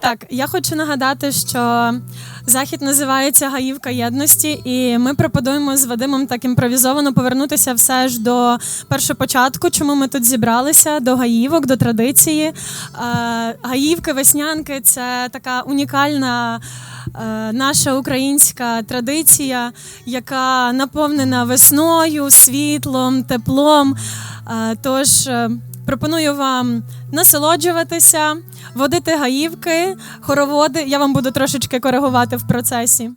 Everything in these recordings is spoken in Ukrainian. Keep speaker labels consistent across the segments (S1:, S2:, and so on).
S1: Так, я хочу нагадати, що захід називається Гаївка єдності, і ми пропонуємо з Вадимом так імпровізовано повернутися все ж до першопочатку, чому ми тут зібралися, до гаївок, до традиції. Гаївки, веснянки це така унікальна. е, Наша українська традиція, яка наповнена весною, світлом, теплом. Тож е, пропоную вам насолоджуватися, водити гаївки, хороводи. Я вам буду трошечки коригувати в процесі.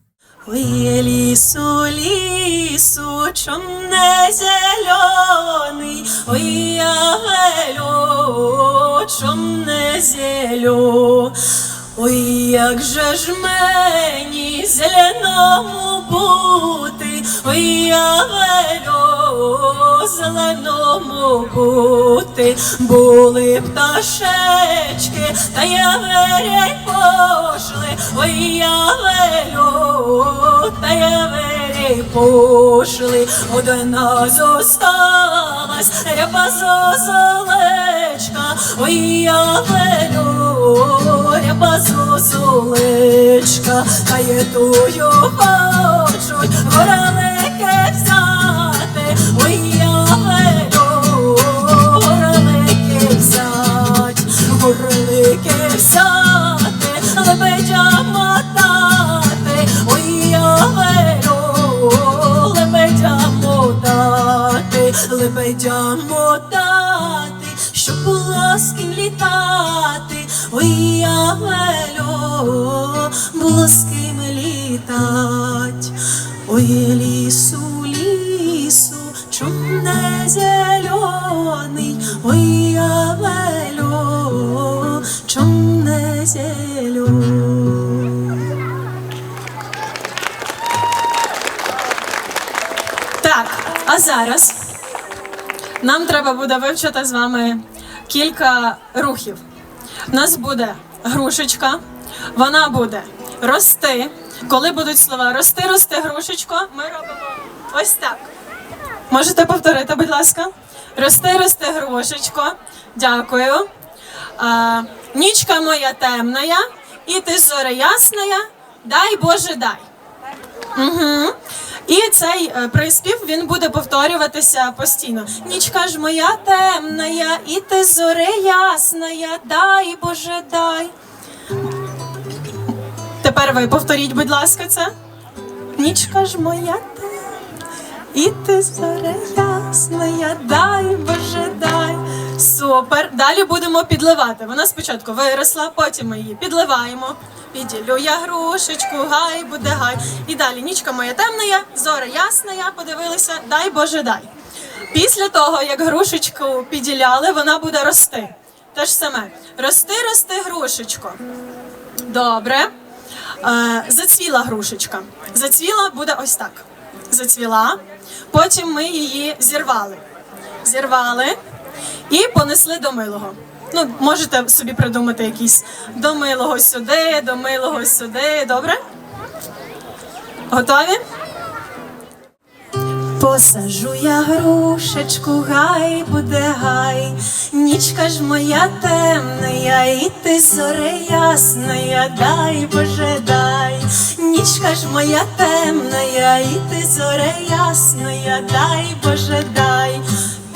S2: Ой, лісу, лісу, чом не зелений, ой, ягелю, чом не зелю. Ой, як же ж мені зеленому бути, ой, ягелю, зеленому бути, були пташечки, та яверяй пошли, ой, явелю, та я яверяй пошли, одна зосталась, ряба зозолечка, ой, явелю, ряба зозолечка, та є тую хочуть. Горалики взяти, ой, явелю, горалики взять, горлики взяти, лебедя мотати, ой, я верю, лебедя мотати, лебедя мотати, зелений, ой, я велю, чом.
S1: Так, а зараз нам треба буде вивчити з вами кілька рухів. У нас буде грушечка, вона буде рости. Коли будуть слова рости, рости, грушечко, ми робимо ось так. Можете повторити, будь ласка. Рости, рости, грушечко. Дякую. А, нічка моя темная, і ти зоря ясная, дай Боже дай. Угу. І цей е, приспів він буде повторюватися постійно. Нічка ж моя темна, і ти зори ясна, дай Боже дай. Тепер ви повторіть, будь ласка, це. Нічка ж моя темна, і ти зоря ясна, дай Боже дай. Супер. Далі будемо підливати. Вона спочатку виросла, потім ми її підливаємо. Піділю я грушечку, гай буде гай. І далі нічка моя темна, я, зора ясна, я подивилися, дай Боже дай. Після того, як грушечку піділяли, вона буде рости. Те ж саме. Рости, рости, грушечко. Добре. Е, зацвіла грушечка. Зацвіла буде ось так. Зацвіла. Потім ми її зірвали. Зірвали і понесли до милого. Ну, можете собі придумати якісь до милого сюди, до милого сюди. Добре? Готові?
S2: Посажу я грушечку, гай буде гай, нічка ж моя темна, і ти зоре ясна, дай Боже дай, нічка ж моя темна, і ти зоре ясна, дай Боже дай.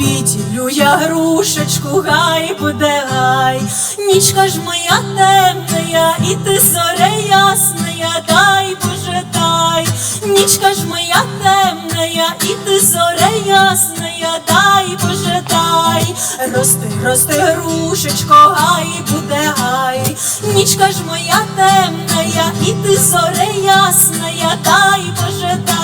S2: Піділю я грушечку, гай буде гай, нічка ж моя темна, і ти зоре ясна, дай Боже дай, нічка ж моя темна, і ти зоре ясна, дай Боже дай, рости, рости, грушечко, гай буде гай, нічка ж моя темна, і ти зоре ясна, дай Боже дай,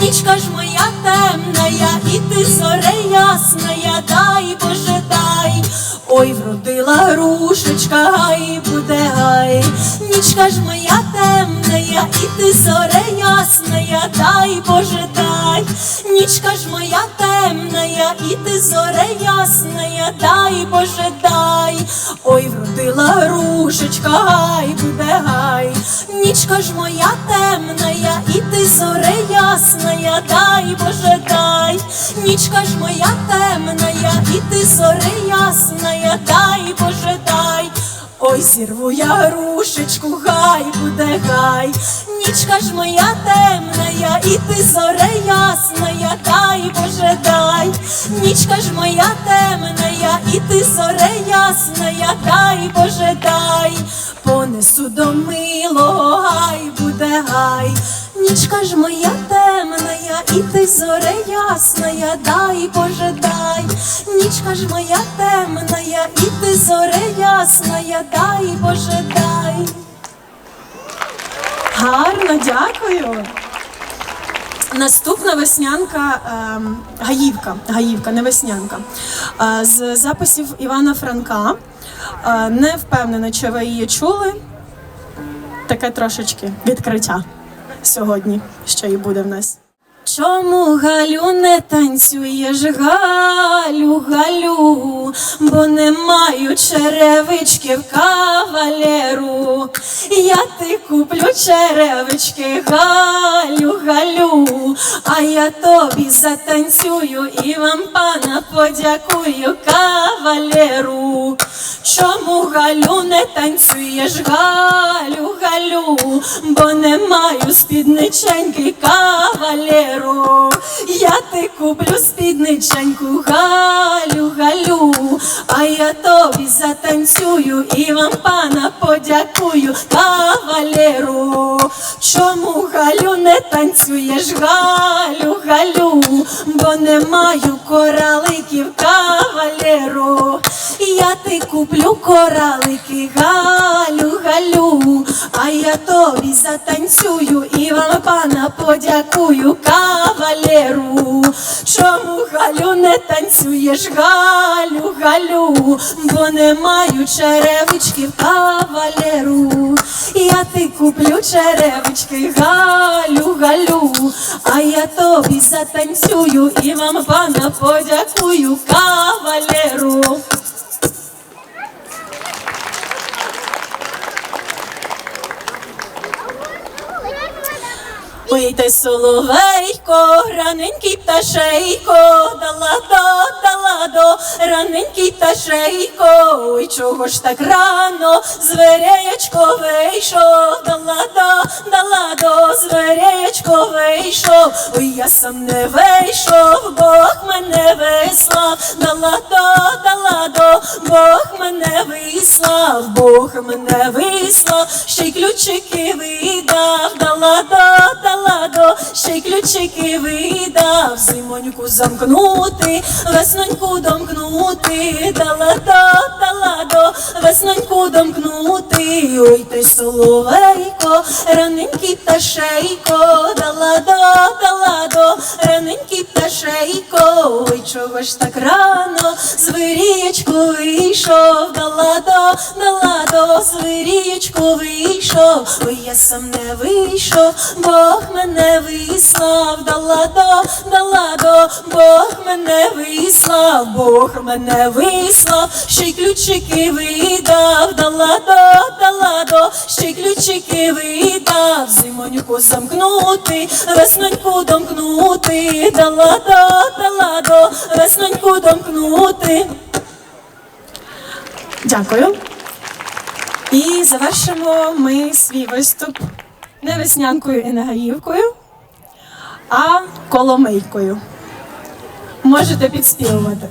S2: нічка ж моя темна, і ти зоре ясна, дай Боже дай, ой, вродила грушечка, гай буде гай, нічка ж моя темна, і ти зоре ясна, дай Боже дай, нічка ж моя темна, і ти зоре ясна, дай Боже дай, ой, вродила грушечка, гай буде гай, нічка ж моя темна, і ти зоре ясна, дай Боже дай, нічка ж моя темна, і ти зоре ясна, дай Боже дай. Ой, зірву я грушечку, гай буде гай. Нічка ж моя темна, і ти зоре ясна, дай Боже, дай. Нічка ж моя темна, і ти зоре ясна, дай Боже, дай. Понесу до милого гай буде гай. Нічка ж моя темна, і ти зоре ясна, дай Боже, дай. Нічка ж моя темна, і ти зоре ясна, дай Боже, дай.
S1: Гарно, дякую. Наступна веснянка ем, Гаївка. Гаївка, не веснянка. Е, з записів Івана Франка. Е, не впевнена, чи ви її чули. Таке трошечки відкриття сьогодні, що і буде в нас.
S2: Чому Галю не танцюєш, Галю, Галю, бо не маю черевички в кавалеру. Я ти куплю черевички, Галю, я тобі затанцюю і вам пана подякую кавалеру. Чому Галю не танцюєш, Галю, Галю, бо не маю спідниченьки кавалеру. Я ти куплю спідниченьку, Галю, Галю, а я тобі затанцюю і вам пана подякую кавалеру. Чому Галю не танцюєш, Галю, Галю, бо не маю кораликів кавалеру. Я ти куплю коралики, Галю, Галю, а я тобі затанцюю і вам пана подякую кавалеру. Чому Галю не танцюєш, Галю, Галю, бо не маю черевички кавалеру. Я ти куплю черевички, Галю, Галю, а я тобі затанцюю і вам пана подякую кавалеру. Пийте соловейко, раненький пташейко, дала до, раненький пташейко, ой, чого ж так рано, звереєчко вийшов, дала до, дала до, звереєчко вийшов, ой, я сам не вийшов, Бог мене вислав, дала до, дала до, Бог мене вислав, Бог мене вислав, ще й ключики ключики видав, зимоньку замкнути, весноньку домкнути, дала до, дала до, весноньку домкнути, ой ти соловейко, раненький пташейко, дала до, дала до, раненький пташейко, ой чого ж так рано, звирієчко вийшов, дала до, дала до, звирієчко вийшов, ой я сам не вийшов, Бог мене вислав, дала до, дала до, Бог мене вислав, Бог мене вислав, ще й ключики видав, дала до, дала до, ще й ключики видав, зимоньку замкнути, весноньку домкнути, дала до, дала до, весноньку домкнути.
S1: Дякую. І завершимо ми свій виступ не веснянкою і не гаївкою, а коломийкою. Можете підспівувати.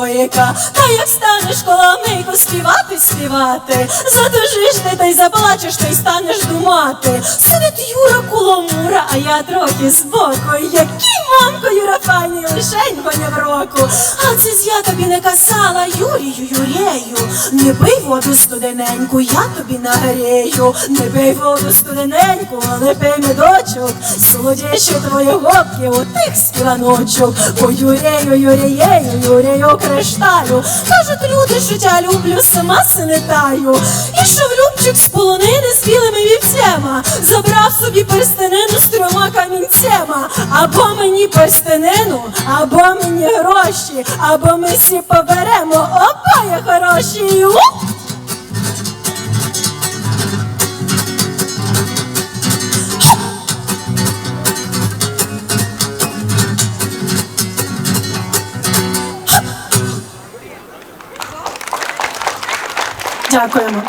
S2: Болить. Та як станеш коломейку співати, співати, затужиш ти та й заплачеш, та й станеш думати. Сидить Юра куломура, а я трохи збоку. Який мамко Юра файний, лишень гоняв року. А це ж я тобі не казала, Юрію, Юрею, не пий воду студененьку, я тобі нагрію, не пий воду студененьку, але пий медочок, солодіші твої гопки у тих співаночок. О, Юрею, Юреєю, Юрею кришталю. Кажуть люди, що тя люблю, сама се не таю. І що в любчик з полонини з білими вівцями, забрав собі перстенину з трьома камінцями. Або мені перстенину, або мені гроші, або ми всі поберемо. Опа, я хороші.
S1: Дякуємо.